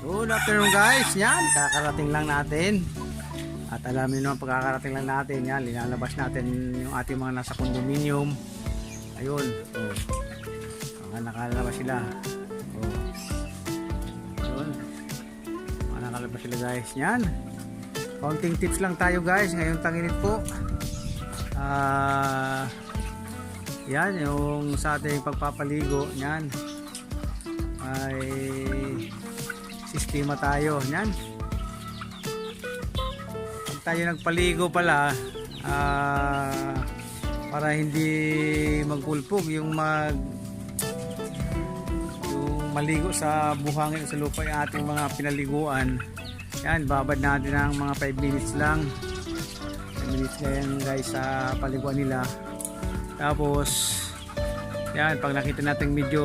Good afternoon guys, yan, kakarating lang natin. At alam niyo naman pagkakarating lang natin, yan, linalabas natin yung ating mga nasa condominium. Ayun, oh. Mga nakalabas sila. Oh. Ayun. Mga nakalabas sila guys, yan. Counting tips lang tayo guys, ngayong tanginit po. Ah... yan, yung sa ating pagpapaligo, yan ay sistema tayo. Yan. Pag tayo nagpaligo pala ah, para hindi magpulpog yung mag yung maligo sa buhangin sa lupa yung ating mga pinaliguan. Yan babad natin ng mga 5 minutes lang. 5 minutes lang guys sa paliguan nila. Tapos yan, pag nakita natin medyo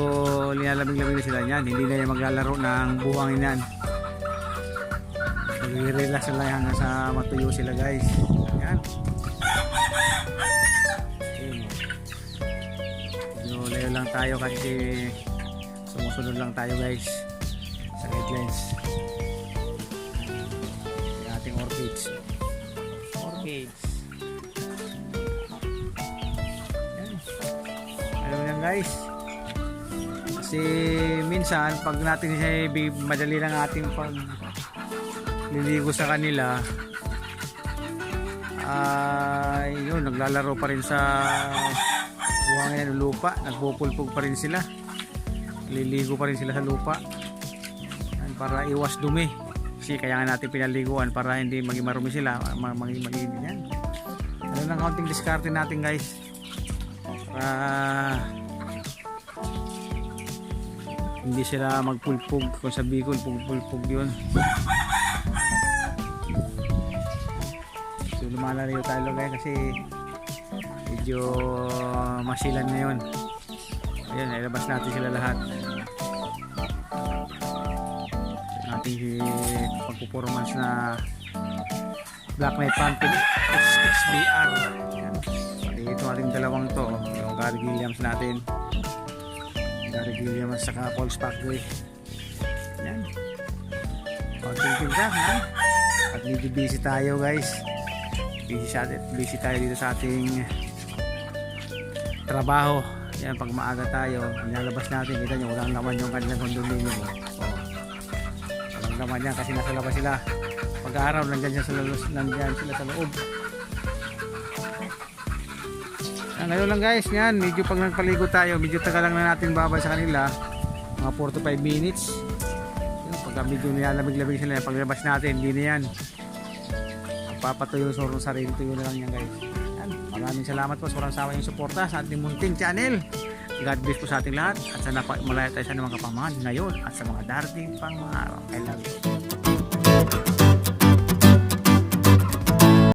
linalabing-labing na sila yan, hindi na yan maglalaro ng buhangin yan. Nag-relax na lang sa matuyo sila guys. Yan. Medyo layo lang tayo kasi sumusunod lang tayo guys sa guidelines. Ating orchids. Orchids. Guys. Kasi minsan pag natin madali lang ating pag liligo sa kanila. Ay yun naglalaro pa rin sa buhangin ng lupa. Nagpupulpog pa rin sila. Liligo pa rin sila sa lupa. Yan, para iwas dumi. Kasi kaya nga natin pinaliguan para hindi maging marumi sila ma- maging maging yan. Ano lang counting diskarte natin guys. Para hindi sila magpulpog kung sa Bicol pulpog yun. So lumalalayo tayo guys kasi medyo masilan na yun. Ayun ilabas natin sila lahat. Ating pagpuperformance na Black Knight Pumpkin XXBR yan ito ating dalawang to yung Gary Williams natin Gary Williams saka Paul's Factory yan. Konting tinta ha? At medyo busy tayo guys. Busy, sa, busy tayo dito sa ating trabaho. Yan pag maaga tayo nilalabas natin. Kita nyo walang laman yung kanilang condominium. Oh. Walang laman yan kasi nasa labas sila. Pag araw nandyan, sa, lalo- nandyan sila sa loob Ah, ngayon lang guys, yan, medyo pag nagpaligo tayo, medyo tagal lang na natin babay sa kanila. Mga 4 to 5 minutes. Yun, pagka medyo nilalamig-lamig sila, paglabas natin, hindi na yan. Papatuyo sa sarili, tuyo na lang yan guys. Yan, maraming salamat po sa walang sawa yung suporta sa ating munting channel. God bless po sa ating lahat at sana malaya tayo sa mga kapamahan ngayon at sa mga darating pang mga araw. I love you.